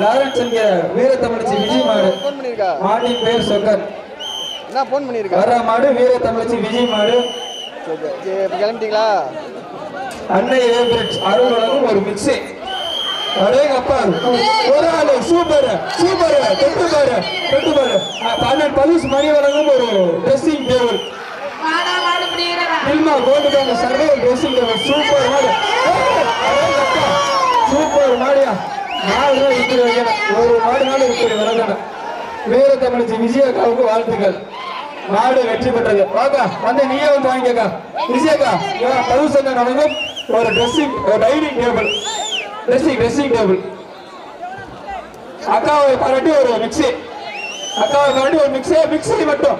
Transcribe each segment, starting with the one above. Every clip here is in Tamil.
லாரன்ஸ் என்கிற வீரத்தமிழ்ச்சி விஜய் மாடு. ஃபோன் பண்ணியிருக்கா மாட்டின் பேர் சொக்கர் என்ன ஃபோன் பண்ணியிருக்கா வர்ற மாடு வீரத்தமிழ்ச்சி விஜய் மாடு. கிளம்பிட்டீங்களா? அன்னை ஏபிரிட்ஜ் அருள் வழங்கும் ஒரு மிக்ஸி அடேங்கப்பா ஒரு ஆளு சூப்பர் சூப்பர் தொட்டு பாரு தொட்டு பாரு. பன்னெண்டு பதினஞ்சு மணி வழங்கும் ஒரு ட்ரெஸ்ஸிங் டேபிள் நில்மா கோல்டு பேங்க் சர்வே ட்ரெஸ்ஸிங் டேபிள் சூப்பர் மாடு. வைக்கணும் ஒரு மாடு நாள் இப்படி வளர்க்கணும் வீர தமிழ்ச்சி விஜயக்காவுக்கு வாழ்த்துக்கள். மாடு வெற்றி பெற்றது. வாக்கா வந்து நீயே வந்து வாங்கிக்கா விஜயக்கா தௌசண்ட் நடக்கும் ஒரு ட்ரெஸ்ஸிங் ஒரு dining table dressing dressing table அக்காவை பாராட்டி ஒரு மிக்ஸி அக்காவை பாராட்டி ஒரு மட்டும்.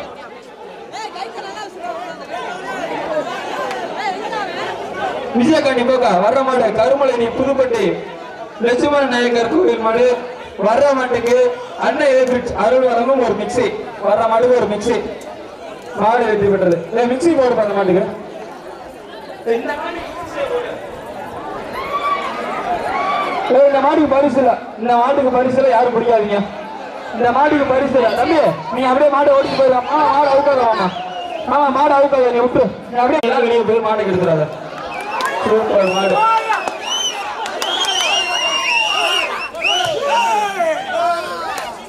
விஜயகாண்டி போக்கா. வர்ற மாடு கருமலை புதுப்பட்டி. லட்சுமண நாயக்கர் கோவில் மாடு. வர்ற மாட்டுக்கு அன்னை எதிர்பிட் அருள் வழங்கும் ஒரு மிக்ஸி. வர்ற மாட்டுக்கு ஒரு மிக்ஸி. மாடு வெற்றி பெற்றது. இல்லை போடு அந்த மாட்டுக்கு. இந்த மாட்டுக்கு இந்த மாட்டுக்கு பரிசு இல்ல. இந்த மாட்டுக்கு பரிசு இல்ல யாரும் பிடிக்காதீங்க. இந்த மாட்டுக்கு பரிசு இல்ல. தம்பி நீ அப்படியே மாடு ஓடிட்டு போயிடலாம் மாடு அவுக்காதவாமா ஆமா மாடு அவுக்காத நீ விட்டு. நீ அப்படியே எல்லாம் வெளியே போய் மாடு எடுத்துறாத மாடு.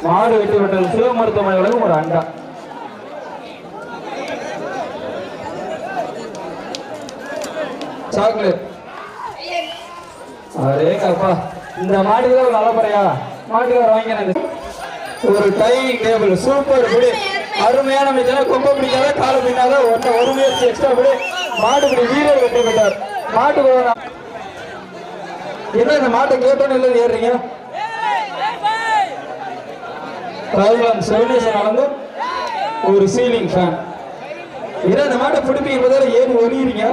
மாடு வெட்டி விட்டது சிவ மருத்துவமனை ஒரு அண்டா. சாக்லேட். அரே கப்பா இந்த மாட்டுக்கு தான் நல்ல மாட்டுக்கு வாங்கினது. ஒரு டைனிங் டேபிள் சூப்பர் புடி. அருமையான மிச்சன கொம்ப பிடிக்காத கால பின்னாத ஒன்ன ஒரு முயற்சி எக்ஸ்ட்ரா மாடு மாட்டுப்படி வீரர் வெட்டி விட்டார் மாட்டு என்ன இந்த மாட்டை கேட்டோன்னு இல்லை ஏறுறீங்க? ரகுலம் சிவனேசன் நடந்து ஒரு சீலிங் ஃபேன் ஏன்னா இந்த மாட்டை பிடிப்பீங்க முதல்ல ஏன் ஒலிக்கிறீங்க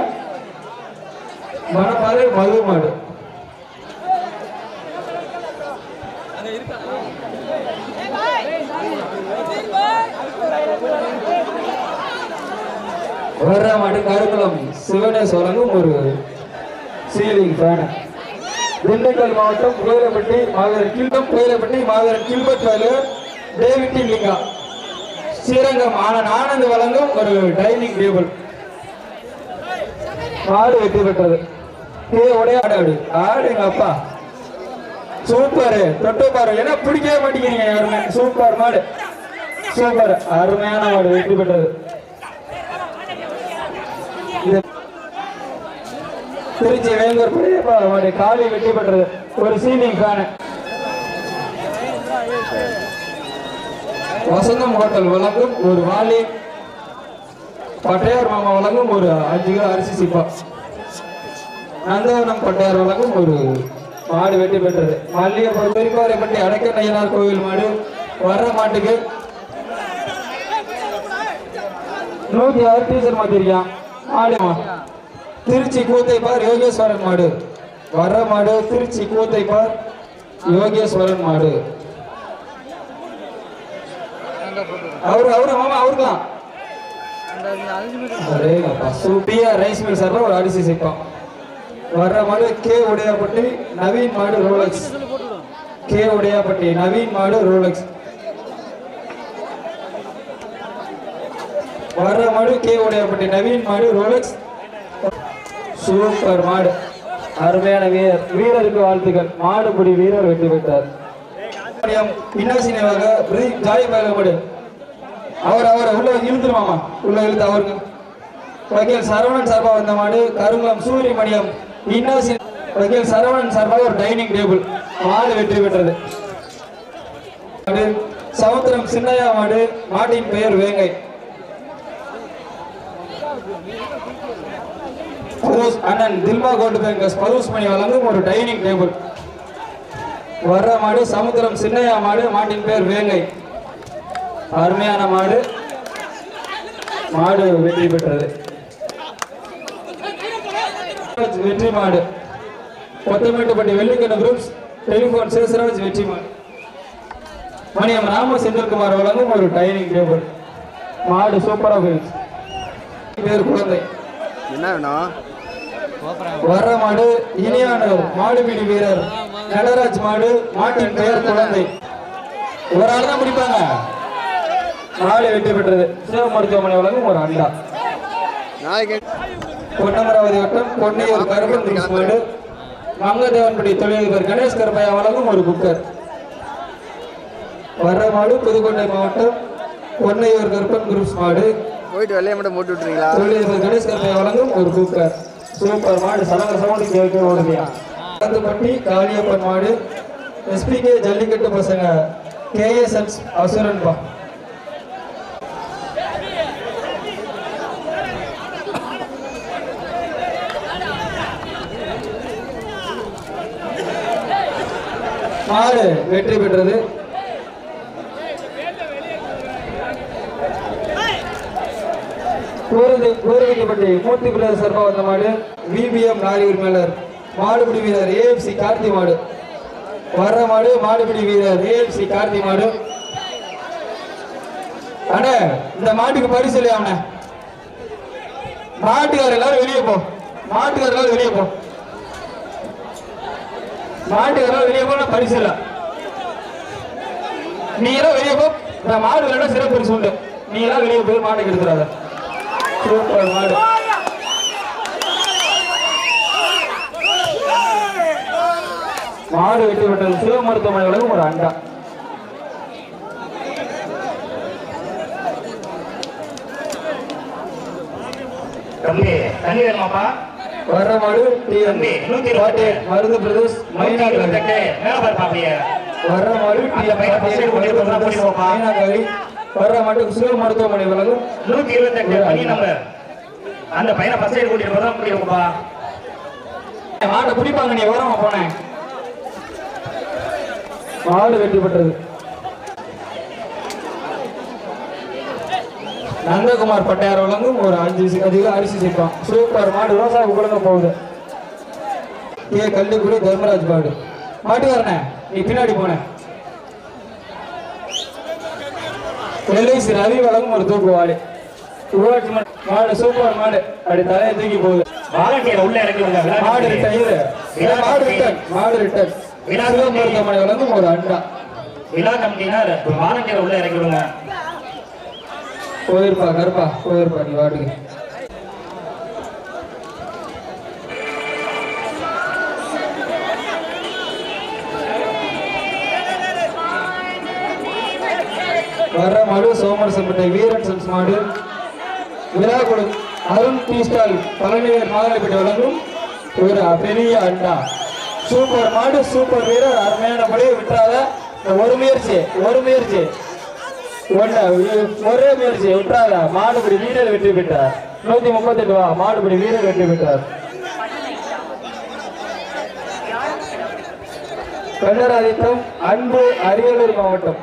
மனப்பாறை மது மாடு. வர்ற மாடு கருக்குளம் சிவனேஸ் வழங்கும் ஒரு சீலிங் ஃபேன் திண்டுக்கல் மாவட்டம் புயலப்பட்டி மாவீரன் கில்பம் புயலப்பட்டி மாவீரன் கில்பட் வயலு டேவிட்டி லிங்கா. ஸ்ரீரங்கம். ஆனந்த் ஆனந்த் வழங்கும் ஒரு டைனிங் டேபிள் ஆடு வெற்றி பெற்றது. ஏ உடைய ஆடு ஆடு எங்க அப்பா. சூப்பர் தொட்டு பாரு. ஏன்னா பிடிக்கவே மாட்டேங்கிறீங்க யாருமே. சூப்பர் மாடு. சூப்பர் அருமையான மாடு வெற்றி பெற்றது. திருச்சி வேங்கூர் பெரியப்பா மாடு காலி வெற்றி பெற்றது. ஒரு சீலிங் ஃபேனு வசந்தம் ஹோட்டல் வழங்கும் ஒரு வாலி பட்டையார் மாமா வழங்கும் ஒரு அஞ்சு கிலோ அரிசி சிப்பா. நந்தவனம் பட்டையார் வழங்கும் ஒரு மாடு வெட்டி பெற்றது. மல்லிகைப்பூர் பெரியப்பாறைப்பட்டி அடைக்க நையனார் கோவில் மாடு வர்ற மாட்டுக்கு நூத்தி ஆறு டீச்சர் மாத்திருக்கான் மாடுமா திருச்சி கூத்தைப்பார் யோகேஸ்வரன் மாடு. வர்ற மாடு திருச்சி கூத்தைப்பார் யோகேஸ்வரன் மாடு. அவரு அவரு மாமா அவருக்கலாம் சூப்பியா ரைஸ் மில் சார்பா ஒரு அரிசி சிப்பம் வர்ற மாடு கே உடையாப்பட்டி நவீன் மாடு ரோலக்ஸ். கே உடையாப்பட்டி நவீன் மாடு ரோலக்ஸ். வர்ற மாடு கே உடையாப்பட்டி நவீன் மாடு ரோலக்ஸ். சூப்பர் மாடு. அருமையான வீரர். வீரருக்கு வாழ்த்துக்கள். மாடுபிடி வீரர் வெற்றி பெற்றார். பின்னாசினவாக ஜாய் பயல மாடு. அவர் அவர் உள்ள இழுத்துருமாமா உள்ள இழுத்து அவருக்கு வக்கீல் சரவணன் சார்பாக வந்த மாடு கருங்குளம் சூரியமணியம் இன்னோசி. வக்கீல் சரவணன் சார்பாக ஒரு டைனிங் டேபிள். மாடு வெற்றி பெற்றது. சமுத்திரம் சின்னையா மாடு மாட்டின் பெயர் வேங்கை. பரூஸ் அண்ணன் தில்மா கோல்டு பேங்கர்ஸ் பரூஸ் மணி வழங்கும் ஒரு டைனிங் டேபிள். வர்ற மாடு சமுத்திரம் சின்னையா மாடு மாட்டின் பேர் வேங்கை. அருமையான மாடு. மாடு வெற்றி பெற்றது. வெற்றி மாடு. கொத்தமேட்டுப்பட்டி வெள்ளிக்கண்ண குரூப்ஸ் டெலிபோன் சேசராஜ் வெற்றி மாடு. மணியம் ராம செந்தில்குமார் வழங்கும் ஒரு டைனிங் டேபிள். மாடு சூப்பரா போயிடுச்சு. பேர் குழந்தை. என்ன வேணும்? வர்ற மாடு இனியானவர் மாடுபிடி வீரர். நடராஜ் மாடு மாட்டின் பெயர் குழந்தை. ஒரு ஆள் தான் பிடிப்பாங்க. மாடு வெற்றி பெற்றது சிவ மருத்துவமனை வழங்கும் ஒரு அண்டா. பொன்னமராவதி வட்டம் பொன்னையூர் கருப்பன் மாடு மங்கதேவன்படி தொழிலதிபர் கணேஷ் கருப்பையா வழங்கும் ஒரு குக்கர் வர்ற மாடு புதுக்கோட்டை மாவட்டம் பொன்னையூர் கருப்பன் குரூப்ஸ் மாடு போயிட்டு வெள்ளைய மட்டும் போட்டு விட்டுறீங்களா? தொழிலதிபர் கணேஷ் கருப்பையா வழங்கும் ஒரு குக்கர் சூப்பர் மாடு சலங்க சவுண்டு கேட்க ஓடுதியா. பட்டி காளியப்பன் மாடு. எஸ்பிகே ஜல்லிக்கட்டு பசங்க கேஎஸ்என்ஸ் அசுரன்பா. மாடு வெற்றி பெற்றது. கூறுவிக்கப்பட்டி மூர்த்தி பிள்ளை சர்பா வந்த மாடு விபிஎம் லாரி உரிமையாளர் மாடுபிடி வீரர் ஏஎஃப்சி கார்த்தி மாடு. வர்ற மாடு மாடுபிடி வீரர் ஏஎஃப்சி கார்த்தி மாடு. அண்ணே இந்த மாட்டுக்கு பரிசு இல்லையா அவன மாட்டுக்காரர் எல்லாரும் வெளியே போ. மாட்டுக்காரர் எல்லாரும் வெளியே போ. மாட்டுக்காரர் எல்லாரும் வெளியே போனா பரிசு இல்ல. நீ எல்லாம் வெளியே போ. இந்த மாடு விளையாட சிறப்பு பரிசு உண்டு. நீ எல்லாம் வெளியே போய் மாடு எடுத்துறாத சூப்பர் மாடு. மாடு வெட்டி விட்டது சிவ மருத்துவமனை வழங்கும் ஒரு அண்டா. தம்பி தண்ணி வேணுமாப்பா? வர்ற மாடு டி எம் தம்பி, நூத்தி இருபத்தி பாட்டே மருது பிரதேஷ் நூத்தி மைனாகரி இருபத்தெட்டு மேல பாருப்பா அப்படியே வர்ற மாடு டி அந்த எம் பையனை பாட்டே first aid மருது கொடுத்து பிரதேஷ் போப்பா. மைனாகரி வர்ற மாட்டு சிவ மருத்துவமனை வழங்கும். நூத்தி இருபத்தெட்டு பணி நம்பர் அந்த பையனை ஃபர்ஸ்ட் எய்ட் கூட்டிட்டு போதான் முடியும்ப்பா மாட்டை பிடிப்பாங்க நீ ஓரமா போனேன். மாடு வெட்டி பெற்றது நந்தகுமார் பட்டையார் வழங்கும் ஒரு அஞ்சு சி- அதிக அரிசி சிப்பம். சூப்பர் மாடு ரோசா குழந்தை போகுது. ஏ கல்லுக்குடி தர்மராஜ் மாடு. மாட்டுக்காரனே நீ பின்னாடி போன. எல்ஐசி ரவி வழங்கும் ஒரு தூக்கு வாடு. மாடு சூப்பர் மாடு. அப்படி தலையை தூக்கி போகுது. உள்ள இறக்கி மாடு ரிட்டன் மாடு ரிட்டன் மாடு ரிட்டன். சிவ மருத்துவமனை வழங்கும் ஒரு அண்டா. விழா கமிட்டினா வாலண்டியர் உள்ள இறக்கி விடுங்க. போயிருப்பா கருப்பா போயிருப்பா நீ வாட்டுக்கு வர்ற மாடு சோமரசம்பட்டை வீரன் சன்ஸ் மாடு. விழா கொடு. அருண் டீ ஸ்டால் பழனிவேர் மாதளிப்பட்டி வழங்கும். ஒரு பெரிய அண்டா. சூப்பர் மாடு சூப்பர் வீரர். அருமையான படி விட்டுறாத. ஒரு முயற்சி ஒரு முயற்சி. ஒரே முயற்சி விட்டாரா மாடுபடி வீரர் வெற்றி பெற்றார். நூத்தி முப்பத்தி எட்டு ரூபா மாடுபடி வீரர் வெற்றி பெற்றார். கண்டராதித்தம் அன்பு அரியலூர் மாவட்டம்.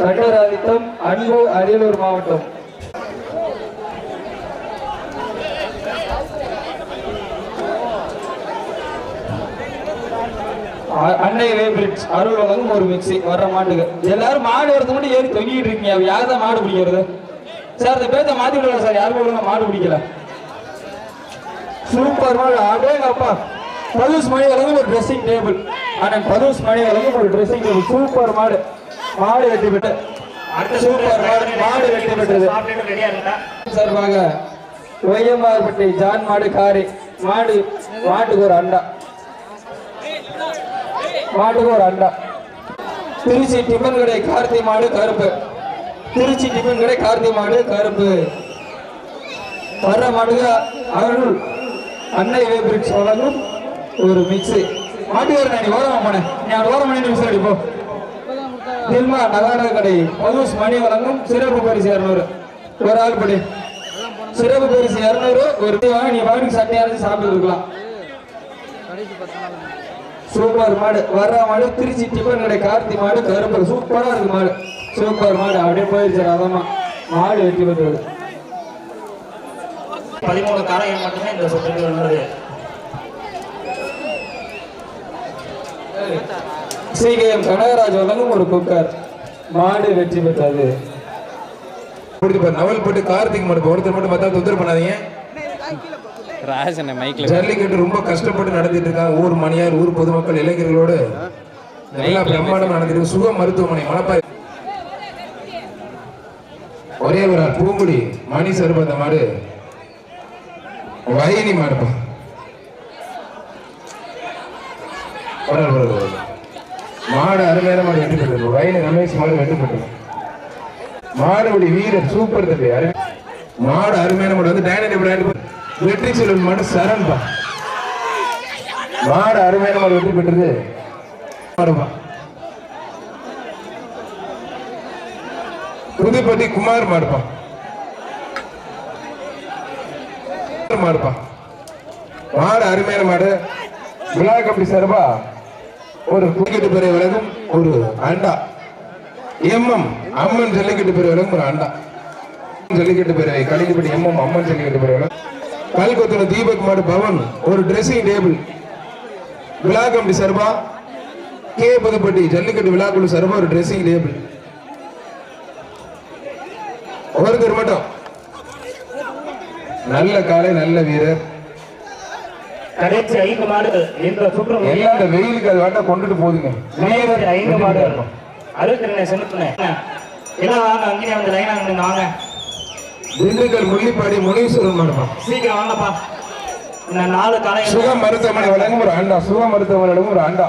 கண்டராதித்தம் அன்பு அரியலூர் மாவட்டம். அன்னை வேபிரிட்ஜ் அருள் வழங்கும் ஒரு மிக்ஸி வர்ற மாட்டுக்கு. எல்லாரும் மாடு வரது மட்டும் ஏறி தொங்கிட்டு இருக்கீங்க. அப்ப யார் தான் மாடு பிடிக்கிறது? சார் இந்த பேச்ச மாத்தி விடுங்க சார். யாருமே ஒழுங்கா மாடு பிடிக்கல? சூப்பர் மாடு. அடேங்க அப்பா. பதுஸ் மணி வழங்கும் ஒரு ட்ரெஸ்ஸிங் டேபிள் அண்ணன் பதுஸ் மணி வழங்கும் ஒரு ட்ரெஸ்ஸிங் டேபிள் சூப்பர் மாடு. மாடு வெட்டி அடுத்த சூப்பர் மாடு. மாடு வெட்டி இருந்தா. சார்பாக ஒய்யம்மார்பட்டி ஜான் மாடு காரி. மாடு மாட்டுக்கு ஒரு அண்டா. மாட்டுக்கு ஒரு அண்டா. திருச்சி டிஃபன் கடை கார்த்தி மாடு கருப்பு. திருச்சி டிஃபன் கடை கார்த்தி மாடு கருப்பு. வர்ற மாட்டுக்கு அருள். அன்னை வேபிரிக்ஸ் வழங்கும் ஒரு மிக்ஸி மாட்டுக்காரன் நீ ஓரம் பண்ண நீ அவன் ஓரம் பண்ணி மிக்ஸ் அடிப்போ. தில்மா நகாட கடை பதுஸ் மணி வழங்கும் சிறப்பு பரிசு இரநூறு. ஒரு ஆள் படி. சிறப்பு பரிசு இரநூறு ஒரு நீ வாங்கி நீ பாட்டுக்கு சட்னி அரைச்சு சாப்பிட்டு இருக்கலாம். சூப்பர் மாடு. வர்ற மாடு திருச்சி டிஃபன் கடை கார்த்தி மாடு கருப்பு சூப்பரா இருக்கு மாடு. சூப்பர் மாடு. அப்படியே போயிருச்சு அதமா மாடு வெட்டி பெற்றது. பதிமூணு காரைகள் மட்டுமே இந்த சொத்துக்கு உள்ளது சிகேஎம் கனகராஜ் வழங்கும் ஒரு குக்கர் மாடு வெற்றி பெற்றது. நவல் போட்டு கார்த்திக் மட்டும் ஒருத்தர் மட்டும் பார்த்தா தொந்தரவு பண்ணாதீங்க. ராஜனை மைக்ல ஜல்லிக்கட்டு ரொம்ப கஷ்டப்பட்டு நடத்திட்டு இருக்காங்க. ஊர் மணியார் ஊர் பொதுமக்கள் இளைஞர்களோடு நல்லா பிரம்மாண்டம் நடந்துட்டு. சுக மருத்துவமனை மணப்பாறை. ஒரே ஒரு பூங்குடி மணி சருப்பு அந்த மாடு. வயனி மாடுப்பா. ஒரு ஒரு. மாடு அருமையான மாடு வெற்றி பெற்றது. வயனி ரமேஷ் மாடு வெற்றி பெற்றது. மாடுபடி வீரர் சூப்பர் தம்பி. மாடு அருமையான மாடு. வந்து டைனடி பிராண்ட் வெற்றி செல்வன் மாடு சரண்பா. மாடு அருமையான மாடு வெற்றி பெற்றது. மாடுபா புதுப்பட்டி குமார் மாடுப்பா. மாடுப்பா. மாடு அருமையான மாடு. விழா கம்பி சார்பா ஒரு குடிக்கிட்டு பெரிய விலகும் ஒரு அண்டா. எம்எம் அம்மன் ஜல்லிக்கட்டு பெரிய விலகும் ஒரு அண்டா. ஜல்லிக்கட்டு பெரிய கலிங்கப்பட்டி எம்எம் அம்மன் ஜல்லிக்கட்டு பேரவை கல்கொத்தன தீபக் மாடு பவன் ஒரு ட்ரெஸ்ஸிங் டேபிள் விழா கமிட்டி சர்பா கே புதுப்பட்டி ஜல்லிக்கட்டு விழாக்குழு சர்பா ஒரு ட்ரெஸ்ஸிங் டேபிள் ஒருத்தர் மட்டும். நல்ல காலை நல்ல வீரர். கடைசி ஐந்து மாடு இந்த சுற்று எல்லாம் இந்த வெயிலுக்கு அது வேண்டாம் கொண்டுட்டு போகுதுங்க கடைசி ஐந்து மாடு அறுபத்தி ரெண்டு செலுத்தினேன் எல்லாம் வாங்க அங்கேயே வந்து லைனா வந்து வாங்க. திண்டுக்கல் முள்ளிப்பாடி முனீஸ்வரன் மாடுமா? சீக்கிரம் வாங்கப்பா. நாலு காலை சுக மருத்துவமனை வழங்கும் ஒரு அண்டா சுக மருத்துவமனை வழங்கும் ஒரு அண்டா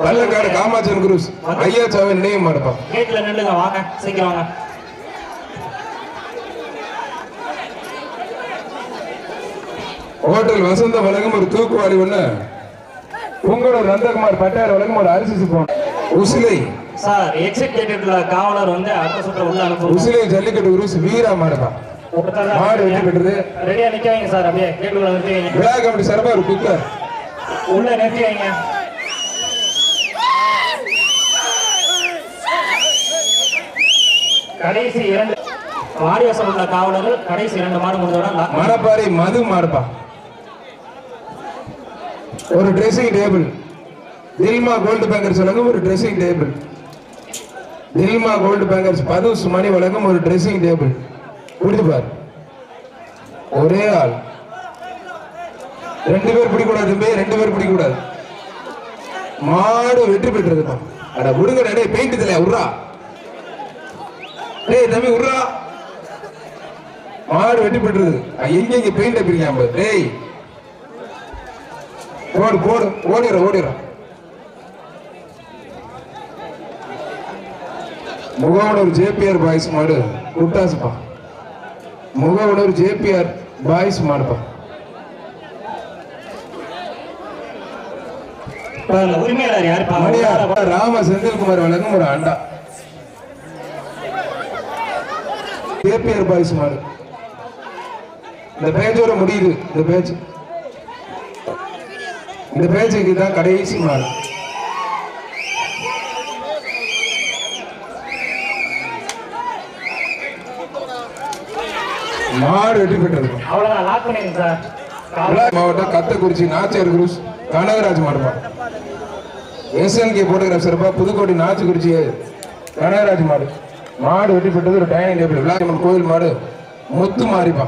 பள்ளக்காடு காமாட்சன் குருஸ் ஐயா சாவை நினைவு மாடுப்பா கேட்ல நில்லுங்க வாங்க சீக்கிரம் வாங்க. ஹோட்டல் வசந்த வழங்கும் ஒரு தூக்குவாளி ஒண்ணு. உங்களோட நந்தகுமார் பட்டார் வழங்கும் ஒரு அரிசி சிப்பம். உசிலை சார் எக்ஸிட் கேட்டுல காவலர் வந்து அடுத்த சுற்று உள்ள அனுப்புவோம் உசிலை ஜல்லிக்கட்டு குருஸ் வீரா மாடுப்பா மாடு வெற்றி பெற்றது. ரெடியா நிக்க வைங்க சார் அப்படியே கேட்டுக்குள்ள நிறுத்தி வைங்க விழா கமிட்டி சார்பா ஒரு குக்கர் உள்ள நிறுத்தி வைங்க கடைசி இரண்டு வாடிவாசல் உள்ள காவலர்கள் கடைசி இரண்டு மாடு முடிஞ்சவுடன் மணப்பாறை மது மாடுப்பா. ஒரு ட்ரெஸ்ஸிங் டேபிள் தில்மா கோல்டு பேங்கர்ஸ் வழங்கும் ஒரு ட்ரெஸ்ஸிங் டேபிள் தில்மா கோல்டு பேங்கர்ஸ் பதுஸ் மணி வழங்கும் ஒரு ட்ரெஸ்ஸிங் டேபிள் குடிச்சு பார். ஒரே ஆள். ரெண்டு பேர் பிடிக்கூடாது தம்பி ரெண்டு பேர் பிடிக்கூடாது மாடு வெற்றி பெற்றதுப்பா அட விடுங்க டே பெயிண்ட் தலையா உர்றா. டேய் தம்பி உர்றா. மாடு வெட்டி பெற்றது. எங்க எங்க பெயிண்ட் அடிக்கிறீங்க டேய். ஓடு ஓடு ஓடிடுற ஓடிடுற. முகவனூர் ஜேபிஆர் பாய்ஸ் மாடு குட்டாசுப்பா. முகவனூர் ஜேபிஆர் பாய்ஸ் மாடுப்பா. ராம செந்தில்குமார் வழங்கும் ஒரு அண்டா. ஜேபிஆர் பாய்ஸ் மாடு. இந்த பேஜோட முடியுது இந்த பேஜ் இந்த பேஜுக்கு தான் கடைசி மாடு. மாடு வெற்றி பெற்றது மாவட்டம் கத்தக்குறிச்சி நாச்சியார் குருஸ் கனகராஜ் மாடுப்பா எஸ்என்கே போட்டோகிராஃப் சார்பா புதுக்கோட்டை நாச்சிக்குறிச்சி கனகராஜ் மாடு. மாடு வெட்டி பெற்றது ஒரு டைனிங் டேபிள் விளாயம்மன் கோயில் மாடு முத்து மாரிப்பா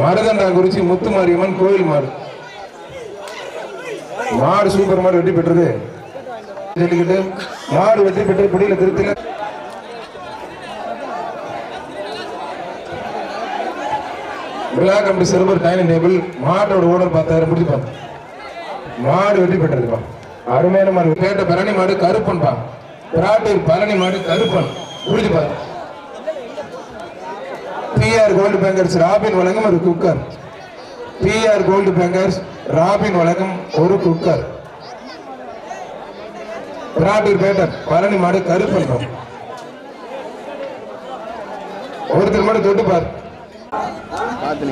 மருதண்டா குறிச்சி முத்து மாரியம்மன் கோயில் மாடு. மாடு சூப்பர் மாடு வெட்டி பெற்றது மாடு வெட்டி பெற்று பிடியில திருத்தில. விழா கம்பி சிறுவர் டைனிங் டேபிள் மாட்டோட ஓனர் பார்த்தாரு முடிச்சு மாடு வெட்டி பெற்றதுப்பா அருமையான மாடு. கேட்ட பரணி மாடு கருப்பன்பா பிராட்டூர் பழனி மாடு கருப்பன். முடிச்சு பிஆர் கோல்டு பேங்கர்ஸ் ராபின் வழங்கும் ஒரு cooker PR gold bankers Robin வழங்கும் ஒரு குக்கர் பிராட்டூர் பேட்டர் பழனி மாடு கருப்பன் ஒருத்தர் மாடு தொட்டு பார்த்து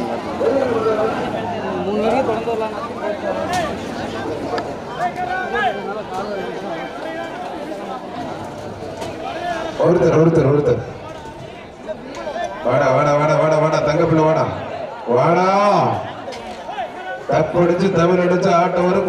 ஒருத்தர் ஒருத்தர் ஒருத்தர். வாடா வாடா வாடா வாடா வாடா தங்க பிள்ளை வாடா. வாடா. தப்படிச்சு தமிழ் அடிச்சு ஆட்டம் வரும்